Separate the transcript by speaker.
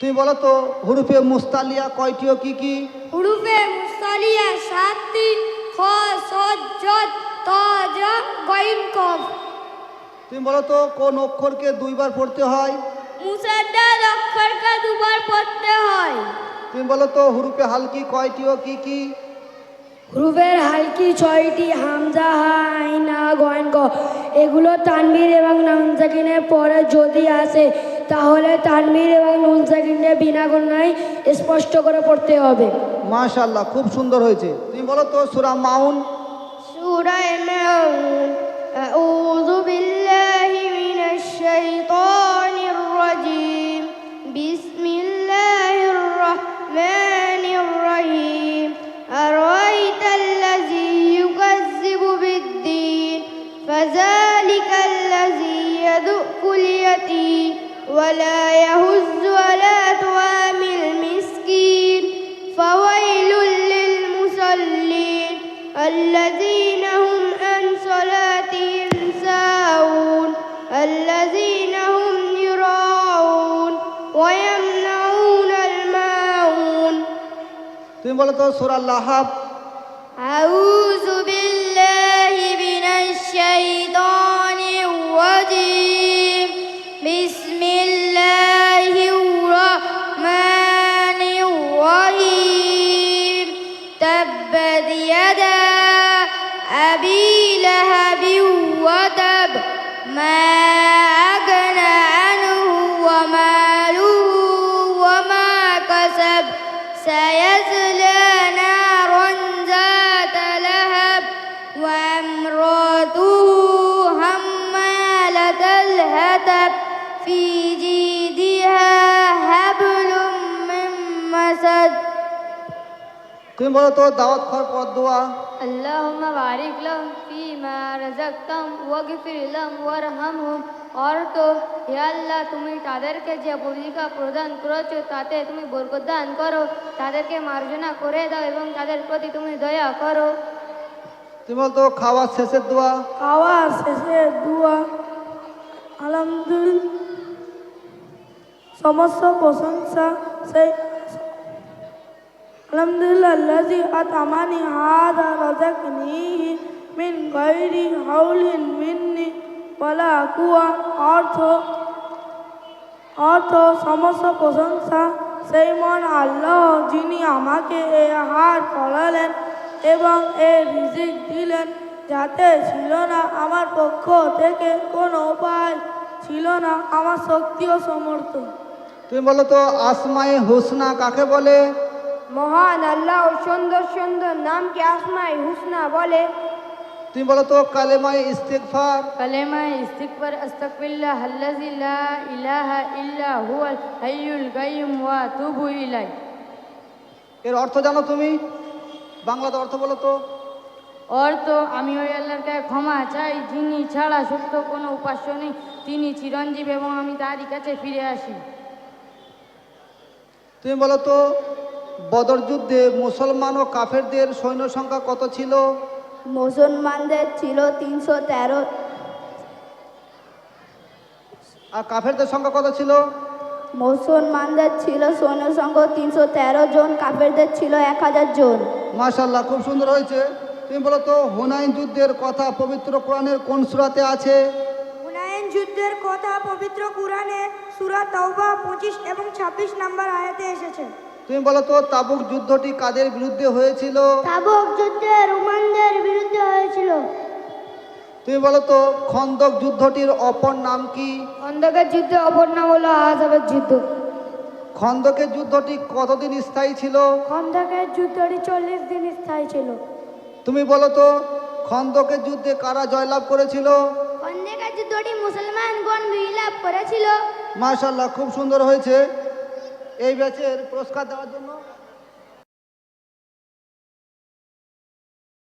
Speaker 1: তুমি বলো তো হুরুফে মুস্তালিয়া কয়টি ও কি কি?
Speaker 2: হুরুফে মুসালিয়া সাতটি খ সদ জদ ত জ গইন কফ।
Speaker 1: তুমি বলো তো কোন অক্ষরকে দুইবার পড়তে হয়?
Speaker 2: মুসাদ্দাদ অক্ষরকে দুবার পড়তে হয়।
Speaker 1: তুমি বলো তো হুরুফে হালকি কয়টি ও কি কি?
Speaker 3: হুরুফের হালকি ছয়টি হামজা হা আইনা গয়ন গ এগুলো তানবীর এবং নুন সাকিনের পরে যদি আসে তাহলে তানমির এবং নুন সাকিনটা বিনা গুণায় স্পষ্ট করে পড়তে হবে।
Speaker 1: মাশাল্লাহ খুব সুন্দর হয়েছে। তুমি বলো তো সুরা মাউন?
Speaker 2: সুরা মাউন আউযু বিল্লাহি মিনাশ শাইতান। ولا يهز على طعام المسكين فويل للمصلين الذين هم عن صلاتهم ساهون الذين هم يراءون ويمنعون الماعون
Speaker 1: তুমি বলো তো সুরা লাহাব
Speaker 2: أعوذ بالله من الشيطان تبت يدا أبي لهب وتب. ما
Speaker 1: তুমি বলো তো দাওয়াত খাওয়ার পর দোয়া।
Speaker 2: আল্লাহুম্মা বারিক লাহুম ফিমা রাযাকতাম ওয়াগফির লাহুম ওয়ারহামহুম। অর্থ হে আল্লাহ তুমি তাদেরকে যে ভূমিকা প্রদান করেছ তাতে তুমি বরকত করো। তাদেরকে মার্জনা করে দাও এবং তাদের প্রতি তুমি দয়া করো।
Speaker 1: তুমি তো খাওয়া শেষের দোয়া।
Speaker 3: খাওয়া শেষের দোয়া। আলহামদুল সমস্ত প্রশংসা সেই আলহামদুলিল্লাহ আল্লাজি আতামানি হাদা রাজাকনিহি মিন গায়রি হাউলিন মিন্নি, ওয়ালা কুয়া, অর্থ অর্থ, সমস্ত প্রশংসা সেই মন আল্লাহ, যিনি আমাকে এ হার পড়ালেন এবং এ রিজিক দিলেন, যাতে ছিল না আমার পক্ষ থেকে কোনো উপায় ছিল না, আমার শক্তি ও সমর্থ
Speaker 1: তুমি বলো তো আসমাই হুসনা কাকে বলে?
Speaker 2: মহান আল্লাহ সুন্দর সুন্দর নামকে আসমাই হুসনা বলে
Speaker 1: তুমি বলো তো কালেমাই ইস্তেকফার
Speaker 2: কলেমা ইস্তিকবার আস্তাগফিরুল্লাহ আল্লাযী লা ইলাহা ইল্লা হুয়াল হাইয়ুল কাইয়্যুম ওয়া তুবু ইলাই
Speaker 1: এর অর্থ জানো তুমি? বাংলাতে অর্থ বলো তো।
Speaker 2: অর্থ আমি ওই আল্লাহর কাছে ক্ষমা চাই যিনি ছাড়া সত্য কোনো উপাস্য নেই তিনি চিরঞ্জীব এবং আমি তারই কাছে ফিরে আসি।
Speaker 1: তুমি বলো তো বদর যুদ্ধে মুসলমান ও কাফেরদের সৈন্য সংখ্যা কত ছিল?
Speaker 2: মুসলমানদের ছিল তিনশো তেরো।
Speaker 1: আর কাফেরদের সংখ্যা কত ছিল?
Speaker 2: মুসলমানদের ছিল সৈন্য সংখ্যা তিনশো তেরো জন কাফেরদের ছিল এক হাজার জন।
Speaker 1: মাশাল্লাহ খুব সুন্দর হয়েছে। তুমি বলো তো হুনাইন যুদ্ধের কথা পবিত্র কোরআনের কোন সূরাতে আছে?
Speaker 3: হুনায়ন যুদ্ধের কথা পবিত্র কুরআনে সুরা তাওবা পঁচিশ এবং ছাব্বিশ নম্বর আয়াতে এসেছে।
Speaker 1: তুমি বলো তো তাবুক যুদ্ধটি কাদের বিরুদ্ধে হয়েছিল?
Speaker 2: তাবক যুদ্ধে রোমানদের বিরুদ্ধে হয়েছিল।
Speaker 1: তুমি বলো তো খন্দক যুদ্ধটির অপর নাম কি?
Speaker 2: খন্দকের যুদ্ধে অপর নাম হলো আজাবের যুদ্ধ।
Speaker 1: খন্দকের যুদ্ধটি কতদিন স্থায়ী ছিল?
Speaker 3: খন্দকের যুদ্ধটি চল্লিশ দিন স্থায়ী ছিল।
Speaker 1: তুমি বলো তো খন্দকের যুদ্ধে কারা জয়লাভ করেছিল?
Speaker 2: খন্দকের যুদ্ধটি মুসলমানগণ বিলাপ করেছিল।
Speaker 1: মাশাল্লাহ খুব সুন্দর হয়েছে। এই ব্যাচের পুরস্কার দেওয়ার জন্য